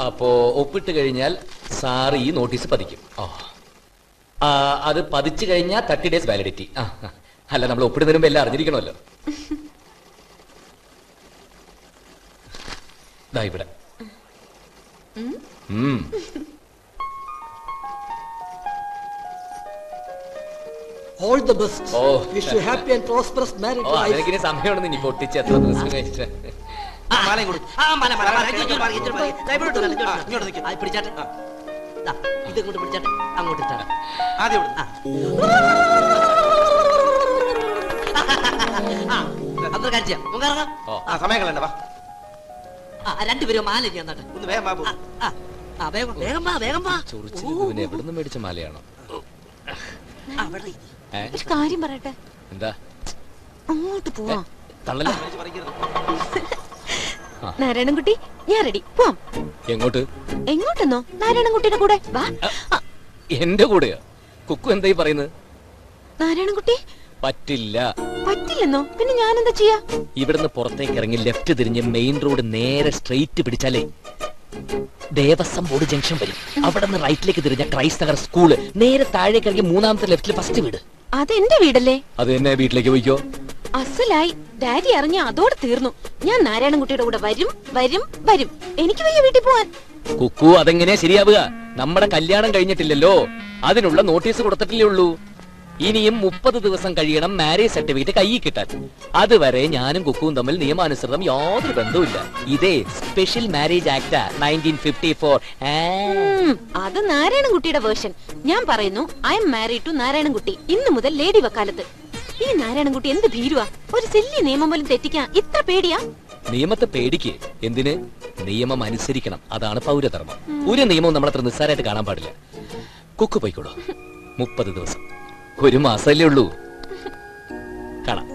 അപ്പോ ഒപ്പിട്ട് കഴിഞ്ഞാൽ സാർ ഈ നോട്ടീസ് പതിക്കും. ആ അത് പതിച്ചു കഴിഞ്ഞാൽ തേർട്ടി ഡേയ്സ് വാലിഡിറ്റി ആ. അല്ല നമ്മൾ ഒപ്പിട്ട് തരുമ്പോ എല്ലാം അറിഞ്ഞിരിക്കണമല്ലോ. ദാ ഇവിടെ. All the best oh. Wish you happy and prosperous marriage ഇനി സമയമുണ്ടെന്ന് ഇനി പൊട്ടിച്ച് എത്ര ദിവസം കഴിച്ചിട്ട് മാലയും കൊടു. ആ മല മല മല. ഇങ്ങോട്ട് മാറി, ഇങ്ങോട്ട് മാറി. ദാ ഇവിടോട്ട് ആ, ഇങ്ങോട്ട് നിൽക്ക്. പിടിച്ചാട്ടെ. ഇത് ഇങ്ങോട്ട് പിടിച്ചാട്ടെ. അങ്ങോട്ട് ഇട്ടാട്ടെ ആദ്യം അത്ര കാഴ്ച നമുക്ക് ഇറങ്ങാം. ആ സമയം വാ. ആ രണ്ടുപേരും മാല ചെയ്യാൻ നട്ടെ ഒന്ന് വേഗം വാ ആ, വേഗം വേഗം വാ വേഗം വാ. ചൊറിച്ചിൽ എവിടെ നിന്ന് മേടിച്ച മാലയാണോ? ഒരു കാര്യം പറയട്ടെ? എന്താ? അങ്ങോട്ട് പോവാ. പറിക്കരുത് നാരായണൻകുട്ടി ഞാൻ റെഡി പോവാം. എങ്ങോട്ട്? എങ്ങോട്ടെന്നോ? നാരായണൻകുട്ടിയുടെ കൂടെ. വാ. എന്റെ കൂടെയാ? കുക്കു എന്തായി പറയുന്നത്? നാരായണൻകുട്ടി? പറ്റില്ല. പറ്റില്ലെന്നോ? പിന്നെ ഞാൻ എന്താ ചെയ്യാ? ഇവിടുന്ന് പുറത്തേക്ക് ഇറങ്ങി ലെഫ്റ്റ് തിരിഞ്ഞ് മെയിൻ റോഡ് നേരെ സ്ട്രെയിറ്റ് പിടിച്ചാലേ ദേവസ്വം ബോർഡ് ജംഗ്ഷൻ വരും. അവിടെ നിന്ന് റൈറ്റിലേക്ക് തിരിഞ്ഞ ക്രൈസ്റ്റ് നഗർ സ്കൂൾ നേരെ താഴേക്ക് ഇറങ്ങി മൂന്നാമത്തെ ലെഫ്റ്റിൽ ഫസ്റ്റ് വീട്. അതെന്റെ വീടല്ലേ? അത് എന്നെ വീട്ടിലേക്ക് പോയിക്കോ. അസലായി. ഡാഡി അറിഞ്ഞ അതോടെ തീർന്നു. ഞാൻ നാരായണൻ കുട്ടിയുടെ കൂടെ വരും വരും വരും. എനിക്ക് വയ്യ വീട്ടിൽ പോവാൻ. കുക്കു അതെങ്ങനെ ശരിയാവുക? നമ്മുടെ കല്യാണം കഴിഞ്ഞിട്ടില്ലല്ലോ. അതിനുള്ള നോട്ടീസ് കൊടുത്തിട്ടില്ലേ ഉള്ളൂ. ഇനിയും മുപ്പത് ദിവസം കഴിയണം മാരേജ് സർട്ടിഫിക്കറ്റ് കയ്യിൽ കിട്ടാൻ. അതുവരെ ഞാനും കുക്കുവും തമ്മിൽ നിയമാനുസൃതം യാതൊരു ബന്ധവുമില്ല. ഇതേ special marriage act nineteen fifty four അത് നാരായണൻകുട്ടിയുടെ വേർഷൻ ഞാൻ പറയുന്നു I'm married to Narayanankutty. ഇന്നു മുതൽ ലേഡി വക്കാലത്ത്. ഈ നാരായണൻകുട്ടി എന്ത് ഭീരുവാ? ഒരു സെല്ലി നിയമം പോലും തെറ്റിക്കാൻ ഇത്ര പേടിയാ? നിയമത്തെ പേടിക്ക്. എന്തിന്? നിയമം അനുസരിക്കണം. അതാണ് പൗരധർമ്മം. ഒരു നിയമവും നമ്മളത്ര നിസ്സാരമായിട്ട് കാണാൻ പാടില്ല. കുക്ക് പോയിക്കോളൂ. മുപ്പത് ദിവസം. ഒരു മാസല്ലേ ഉള്ളൂ. കാണാം.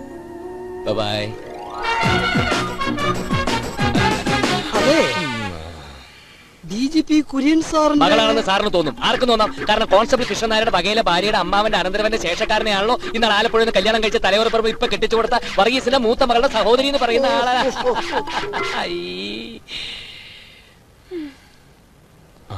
ബൈ അതെ. ഡി ജി പി കുര്യൻ സാറിന്റെ മകളാണെന്ന് സാറിന് തോന്നും ആർക്കും തോന്നാം കാരണം കോൺസ്റ്റബിൾ കൃഷ്ണനാരുടെ വകയിലെ ഭാര്യയുടെ അമ്മാവന്റെ അനന്തരവന്റെ ശേഷക്കാരനെയാണല്ലോ ഇന്നാൾ ആലപ്പുഴ നിന്ന് കല്യാണം കഴിച്ച തലയോറപ്പുറം ഇപ്പൊ കെട്ടിച്ചു കൊടുത്ത വർഗീസിന്റെ മൂത്ത മകളുടെ സഹോദരി എന്ന് പറയുന്ന ആളാ ഐ. ആ.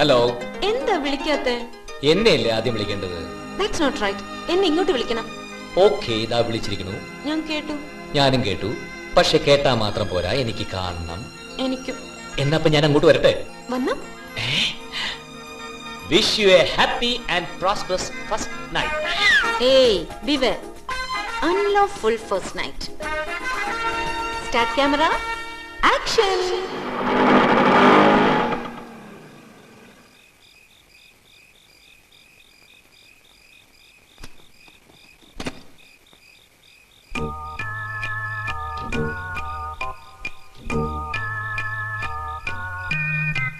ഹലോ എന്താ വിളിക്കാത്ത? എന്നെയല്ലേ ആദ്യം വിളിക്കേണ്ടത്? ദാറ്റ്സ് നോട്ട് റൈറ്റ് എന്നെ ഇങ്ങോട്ട് വിളിക്കണം. ഓക്കേ ഇതാ വിളിച്ചിരിക്കുന്നു. ഞാൻ കേട്ടു. ഞാനും കേട്ടു. പക്ഷെ കേട്ടാ മാത്രം പോരാ എനിക്ക് കാണണം. എനിക്ക്. എന്നപ്പോ ഞാൻ അങ്ങോട്ട് വരട്ടെ? വന്ന? Wish you a happy and prosperous first night ഏയ് beware unlawful first night start camera action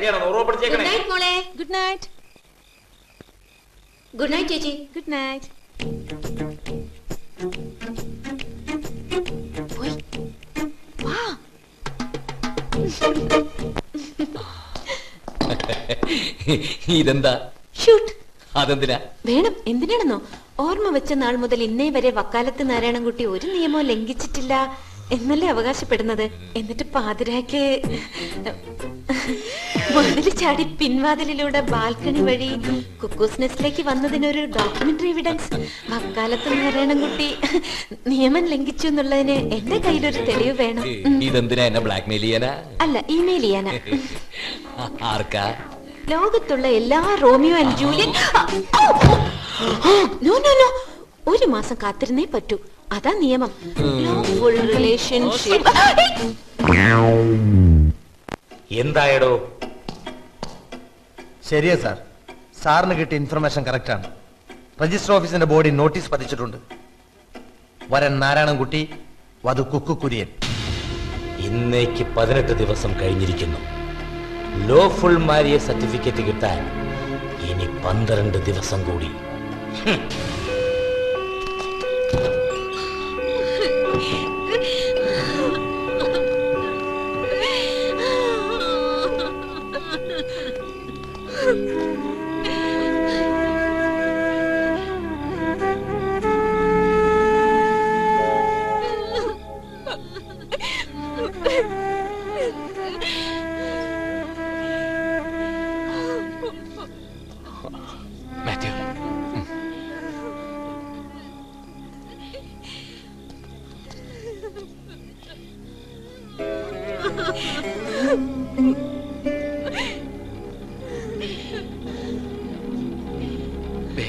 നമ്മുടെ കല്യാണം ഓർമ്മപ്പെടുത്തിയേക്കണേ മോളെ. ഗുഡ് നൈറ്റ് ഗുഡ് നൈറ്റ് ചേച്ചി. ഗുഡ് നൈറ്റ് ഇതെന്താ? ഷൂട്ട് അതെന്തിനാ? വേണം. എന്തിനാണെന്നോ? ഓർമ്മ വെച്ച നാൾ മുതൽ ഇന്നേ വരെ വക്കാലത്ത് നാരായണൻകുട്ടി ഒരു നിയമവും ലംഘിച്ചിട്ടില്ല എന്നല്ലേ അവകാശപ്പെടുന്നത്? എന്നിട്ട് പാതിരാക്ക് മതിൽ ചാടി പിൻവാതിലിലൂടെ ബാൽക്കണി വഴി കുക്കൂസ് നെസ്റ്റിലേക്ക് വന്നതിനൊരു ഡോക്യുമെന്ററി എവിഡൻസ് വക്കാലത്ത് നാരായണൻകുട്ടി നിയമം ലംഘിച്ചു എന്നുള്ളതിന് എന്റെ കയ്യിലൊരു തെളിവ് വേണം. ഇതെന്തിനാ എന്നെ ബ്ലാക്ക്മെയിൽ ചെയ്യാനാ? അല്ല ഇമെയിൽ ചെയ്യാനാ. ആർക്കാ? ലോകത്തുള്ള എല്ലാ Romeo and Julian no no no. ഒരു മാസം കാത്തിരുന്നേ പറ്റൂ. അതാ നിയമം. റിലേഷൻഷിപ്പ് എന്തായടോ? ശരിയാ സാർ. സാറിന് കിട്ടിയ ഇൻഫർമേഷൻ കറക്റ്റ് ആണ്. രജിസ്റ്റർ ഓഫീസിന്റെ ബോർഡിൽ നോട്ടീസ് പതിച്ചിട്ടുണ്ട്. വരൻ നാരായണൻകുട്ടി വധു കുക്കു കുര്യൻ ഇന്നേക്ക് പതിനെട്ട് ദിവസം കഴിഞ്ഞിരിക്കുന്നു. ലോ ഫുൾ മാരിയ സർട്ടിഫിക്കറ്റ് കിട്ടാൻ ഇനി പന്ത്രണ്ട് ദിവസം കൂടി.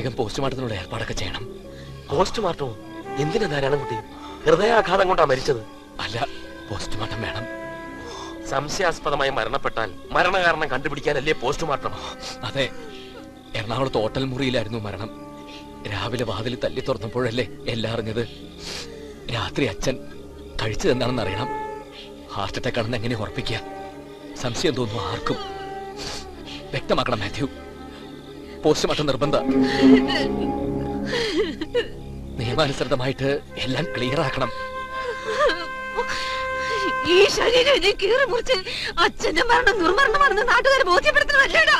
വേഗം പോസ്റ്റ്മോർട്ടത്തിനുള്ള ഏർപ്പാടൊക്കെ ചെയ്യണം. പോസ്റ്റ്മോർട്ടമോ എന്തിനാ നാരായണൻകുട്ടി ഹൃദയാഘാതം കൊണ്ടാ മരിച്ചത്? അല്ല പോസ്റ്റ്മോർട്ടം വേണം. സംശയാസ്പദമായി മരണപ്പെട്ടാൽ മരണകാരണം കണ്ടുപിടിക്കാനല്ലേ പോസ്റ്റ്മോർട്ടം? അതെ എറണാകുളത്ത് ഹോട്ടൽ മുറിയിലായിരുന്നു മരണം. രാവിലെ വാതിൽ തല്ലി തുറന്നപ്പോഴല്ലേ എല്ലാം അറിഞ്ഞത്. രാത്രി അച്ഛൻ കഴിച്ചത് എന്താണെന്ന് അറിയണം. ഹാർട്ട് അറ്റാക്ക് ആണെന്ന് എങ്ങനെ ഉറപ്പിക്കുക? സംശയം തോന്നുന്നു ആർക്കും. വ്യക്തമാക്കണം മാത്യു. പോസ്റ്റ്മോർട്ടം നിർബന്ധ. നിയമാനുസൃതമായിട്ട് എല്ലാം ക്ലിയർ ആക്കണം. ഈ ശരീരം എന്നെ കീറി മുറിച്ച് അച്ഛന്റെ മരണം ദുർമരണമാണെന്ന് നാട്ടുകാരെ ബോധ്യപ്പെടുത്തണമല്ലേടാ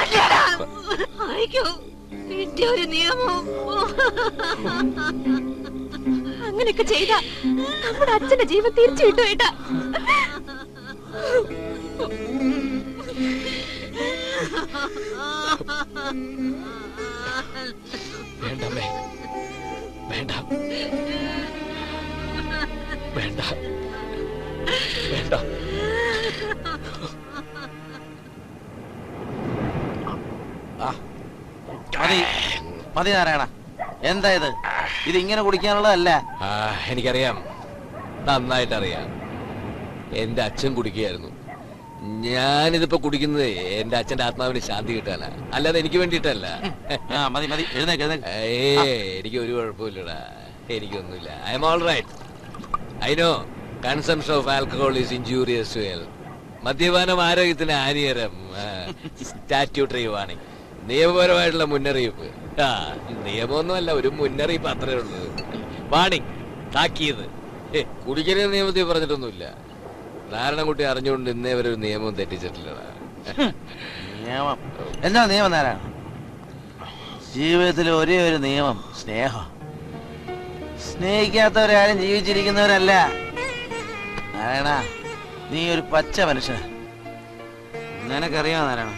അല്ലേടാ? ആയിക്കോ എന്റെ ഒരു നിയമം. അങ്ങനെയൊക്കെ ചെയ്ത നമ്മുടെ അച്ഛന്റെ ജീവൻ തിരിച്ചു കിട്ടും ഏട്ടാ. വേണ്ട അമ്മേ. വേണ്ട. വേണ്ട. വേണ്ട. മതി. മതി നാരായണ. എന്താ ഇത്? ഇത് ഇങ്ങനെ കുടിക്കാനുള്ളതല്ല. എനിക്കറിയാം. നന്നായിട്ടറിയാം. എന്റെ അച്ഛൻ കുടിക്കുകയായിരുന്നു. ഞാനിതിപ്പോ കുടിക്കുന്നത് എന്റെ അച്ഛന്റെ ആത്മാവിന് ശാന്തി കിട്ടാനാ. അല്ലാതെ എനിക്ക് വേണ്ടിട്ടല്ല മതി മതി. എഴുന്നേക്ക് എഴുന്നേക്ക്. ഏ എനിക്ക് ഒരു കുഴപ്പമില്ലടാ എനിക്കൊന്നുമില്ല. I'm all right I know consumption of alcohol is injurious to health മദ്യപാനം ആരോഗ്യത്തിന് ഹാനികരം സ്റ്റാറ്റ്യൂട്ടറി വാണിംഗ് നിയമപരമായിട്ടുള്ള മുന്നറിയിപ്പ്. ആ നിയമമൊന്നുമല്ല ഒരു മുന്നറിയിപ്പ് അത്രേ ഉള്ളൂ. വാണിംഗ് താക്കീത്. കുടിക്കരുത് നിയമത്തിൽ പറഞ്ഞിട്ടൊന്നുമില്ല. നാരായണൻകുട്ടി അറിഞ്ഞുകൊണ്ട് ഇന്നേ വരെ ഒരു നിയമം തെറ്റിച്ചിട്ടില്ല നിയമം? എന്താ നിയമം നാരായണ? ജീവിതത്തിൽ ഒരേ ഒരു നിയമം സ്നേഹം. സ്നേഹിക്കാത്തവരാരും ജീവിച്ചിരിക്കുന്നവരല്ല. നാരായണ നീ ഒരു പച്ച മനുഷ്യൻ നിനക്കറിയാം നാരായണ?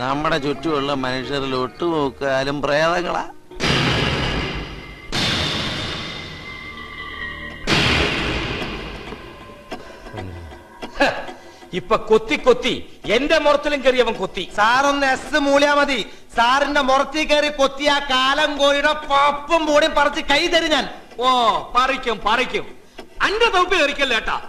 നമ്മുടെ ചുറ്റുമുള്ള മനുഷ്യരിൽ ഒട്ടുമുക്കാലും പ്രേതങ്ങളാ. ഇപ്പൊ കൊത്തി കൊത്തി എന്റെ മുറത്തിലും കയറിയവൻ കൊത്തി. സാറൊന്ന് എസ് മൂളിയാ മതി. സാറിന്റെ മുറത്തിൽ കയറി കൊത്തിയ ആ കാലം കോഴിയുടെ പപ്പും പൂടിയും പറിച്ച് കൈ തരും ഞാൻ. ഓ പറിക്കും പറിക്കും. അന്റെ തൊപ്പി കയറിക്കല്ലേ ഏട്ടാ?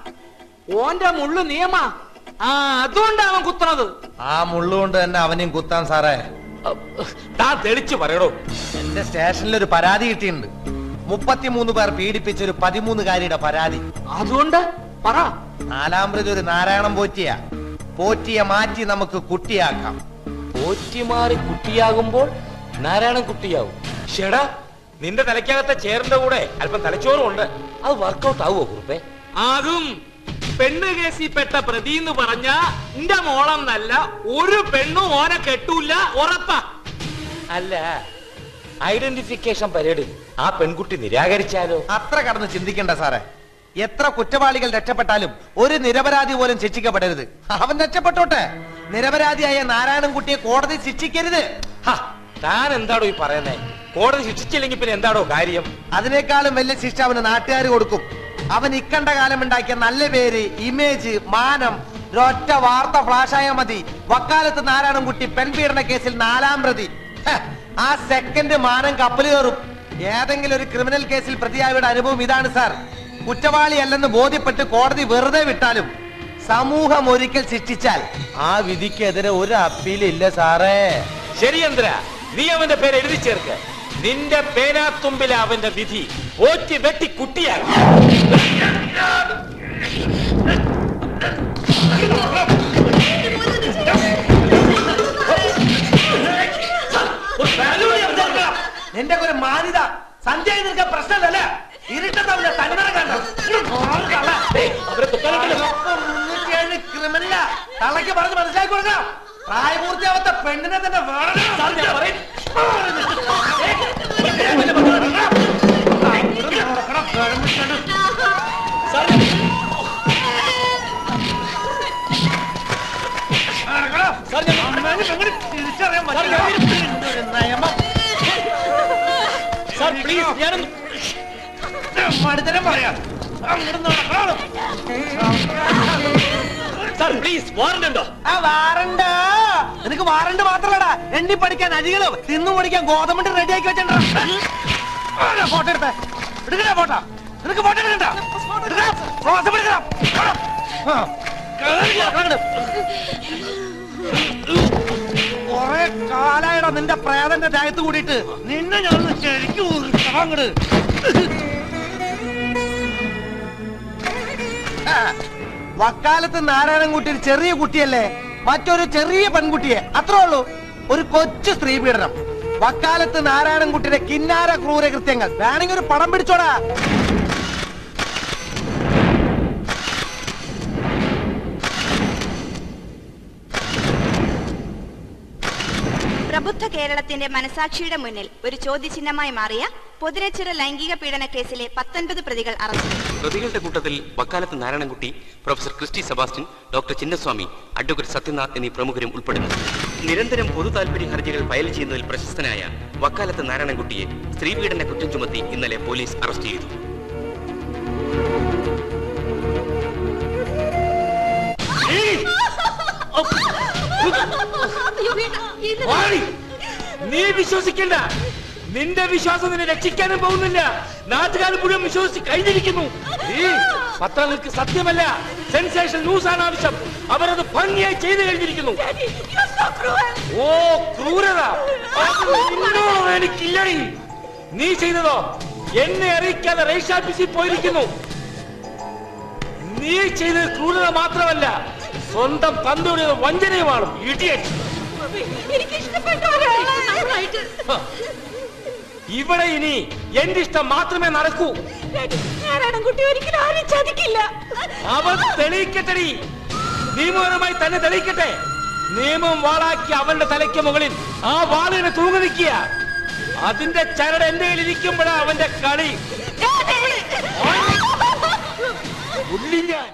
ഓന്റെ മുള്ളു നിയമ. ആ അതുകൊണ്ട് അവൻ കുത്തണത്. ആ മുള്ളുകൊണ്ട് തന്നെ അവനെയും കുത്താൻ സാറേ. താ തെളിച്ചു പറയടോ. എന്റെ സ്റ്റേഷനിൽ ഒരു പരാതി കിട്ടിയിട്ടുണ്ട്. മുപ്പത്തിമൂന്ന് പേർ പീഡിപ്പിച്ച ഒരു പതിമൂന്നുകാരിയുടെ പരാതി. അതുകൊണ്ട്? പറ. നാലാം പ്രതി ഒരു നാരായണം പോറ്റിയ. പോറ്റിയെ മാറ്റി നമുക്ക് കുട്ടിയാക്കാം. പോറ്റി മാറി കുട്ടിയാകുമ്പോൾ നാരായണൻ കുട്ടിയാവും. ഷെടാ നിന്റെ തലയ്ക്കകത്തെ ചേറിന്റെ കൂടെ അല്പം തലച്ചോറും ഉണ്ട്. അത് വർക്കൗട്ട് ആവുമോ കുറുപ്പേ? ആകും പെണ്ണ് കേസിൽ പെട്ട പ്രതി എന്ന് പറഞ്ഞ നിന്റെ മോളം നല്ല ഒരു പെണ്ണും ഓനെ കെട്ടൂല ഉറപ്പാ. അല്ല ഐഡന്റിഫിക്കേഷൻ പരേഡിൽ ആ പെൺകുട്ടി നിരാകരിച്ചാലോ? അത്ര കടന്ന് ചിന്തിക്കണ്ട സാറേ. എത്ര കുറ്റവാളികൾ രക്ഷപ്പെട്ടാലും ഒരു നിരപരാധി പോലും ശിക്ഷിക്കപ്പെടരുത്. അവൻ രക്ഷപ്പെട്ടോട്ടെ. നിരപരാധിയായ നാരായണൻകുട്ടിയെ കോടതി ശിക്ഷിക്കരുത്. താൻ എന്താടോ ഈ പറയുന്നത് കോടതി ശിക്ഷിച്ചില്ലെങ്കിൽ പിന്നെ എന്താടോ കാര്യം? അതിനേക്കാളും വലിയ ശിക്ഷ അവന് നാട്ടുകാർ കൊടുക്കും. അവൻ ഇക്കണ്ട കാലം ഉണ്ടാക്കിയ നല്ല പേര് ഇമേജ് മാനം ഒറ്റ വാർത്ത ഫ്ലാഷായ മതി. വക്കാലത്ത് നാരായണൻകുട്ടി പെൺപീഡന കേസിൽ നാലാം പ്രതി. ആ സെക്കൻഡ് മാനം കപ്പൽ കയറും. ഏതെങ്കിലും ഒരു ക്രിമിനൽ കേസിൽ പ്രതിയായവരുടെ അനുഭവം ഇതാണ് സാർ കുറ്റവാളിയല്ലെന്ന് ബോധ്യപ്പെട്ട് കോടതി വെറുതെ വിട്ടാലും സമൂഹം ഒരിക്കൽ ശിക്ഷിച്ചാൽ ആ വിധിക്കെതിരെ ഒരു അപ്പീൽ ഇല്ല സാറേ. ശരി ചന്ദ്ര നീ അവന്റെ പേര് എഴുതി ചേർക്ക്. നിന്റെ പേനാത്തുമ്പിൽ അവന്റെ വിധി ഓറ്റി വെട്ടി കുട്ടിയാക്കി. നിന്റെ ഒരു മാനിത സഞ്ജയ് നിനക്ക് പ്രശ്നമല്ല. ഇരുട്ടത്തവന്റെ തന്മറ കണ്ടോ? ക്രിമിനല. തള്ളക്ക് പറഞ്ഞ് മനസ്സിലാക്കി കൊടുക്കാം. പ്രായപൂർത്തിയാവാത്ത പെണ്ണിനെ തന്നെ വേണം നിയമം. സാർ പ്ലീസ് ഞാനൊന്ന് മടുത്തരം പറയാം. സാർ പ്ലീസ് വാറണ്ട് ഉണ്ടോ? ആ വാറണ്ട് നിനക്ക് വാറണ്ട് മാത്രമല്ലടാ എണ്ണി പഠിക്കാൻ അരികളും തിന്നു പഠിക്കാൻ ഗോതമ്പ് റെഡി ആക്കി വെച്ചിട്ടുണ്ടോ ഫോട്ടോ എടുത്തേ? എടുക്കണേ ഫോട്ടോ നിനക്ക് ഫോട്ടോ എടുക്കണ്ട? എടുക്കണം. ക്ലോസപ്പ് എടുക്കണം. കേറി കാലായടാ നിന്റെ പ്രേതന്റെ ദേഹത്ത് കൂടിയിട്ട്. നിന്നെ ഞാൻ ശരിക്കും അങ്ങട്. വക്കാലത്ത് നാരായണൻകുട്ടി ഒരു ചെറിയ കുട്ടിയല്ലേ? മറ്റൊരു ചെറിയ പെൺകുട്ടിയെ. അത്രേ ഉള്ളൂ. ഒരു കൊച്ചു സ്ത്രീ പീഡനം. വക്കാലത്ത് നാരായണൻകുട്ടിയുടെ കിന്നാര ക്രൂര കൃത്യങ്ങൾ വേണമെങ്കിൽ ഒരു പടം പിടിച്ചോടാ. പ്രബുദ്ധ കേരളത്തിന്റെ മനസാക്ഷിയുടെ മുന്നിൽ ഒരു ചോദ്യചിഹ്നമായി മാറിയ പൊതിരച്ചിറ ലൈംഗിക പീഡന കേസിലെ പത്തൊൻപത് പ്രതികൾ അറസ്റ്റിൽ പ്രതികളുടെ കൂട്ടത്തിൽ വക്കാലത്ത് Narayanankutty professor Christy Sebastian doctor Chinnaswamy advocate Sathyanath എന്നീ പ്രമുഖരും ഉൾപ്പെടുന്നു. നിരന്തരം പൊതു താൽപര്യ ഹർജികൾ ഫയൽ ചെയ്യുന്നതിൽ പ്രശസ്തനായ വക്കാലത്ത് നാരായണൻകുട്ടിയെ സ്ത്രീപീഡന കുറ്റം ചുമത്തി ഇന്നലെ പോലീസ് അറസ്റ്റ് ചെയ്തു. നീ വിശ്വസിക്കണ്ട. നിന്റെ വിശ്വാസം നിന്നെ രക്ഷിക്കാനും പോകുന്നില്ല. നാട്ടുകാർ മുഴുവൻ വിശ്വസിച്ച് കഴിഞ്ഞിരിക്കുന്നു. ഈ പത്രങ്ങൾക്ക് സത്യമല്ല. സെൻസേഷൻ ന്യൂസ് ആണ് ആവശ്യം. അവരത് ഭംഗിയായി ചെയ്തു കഴിഞ്ഞിരിക്കുന്നു. ഓ ക്രൂരത. നിന്നോട് എനിക്കില്ലടി. നീ ചെയ്തതോ? എന്നെ അറിയിക്കാതെ ഓഫീസിൽ പോയിരിക്കുന്നു. നീ ചെയ്തത് ക്രൂരത മാത്രമല്ല. സ്വന്തം തന്തയുടെ വഞ്ചനയുമാണ് ഇടിയറ്റ്. ഇവിടെ ഇനി എന്റെ ഇഷ്ടം മാത്രമേ നടക്കൂ. അവർ ഒരിക്കലും ആരും ചതിക്കില്ല അവൻ തെളിയിക്കട്ടെടി. നിയമപരമായി തന്നെ തെളിയിക്കട്ടെ. നിയമം വാളാക്കി അവന്റെ തലയ്ക്ക് മുകളിൽ ആ വാളിനെ തൂങ്ങി നിൽക്കുക. അതിന്റെ ചരട് എന്റെ കയ്യിൽ ഇരിക്കുമ്പോഴാ അവന്റെ കളി. ഉള്ളി ഞാൻ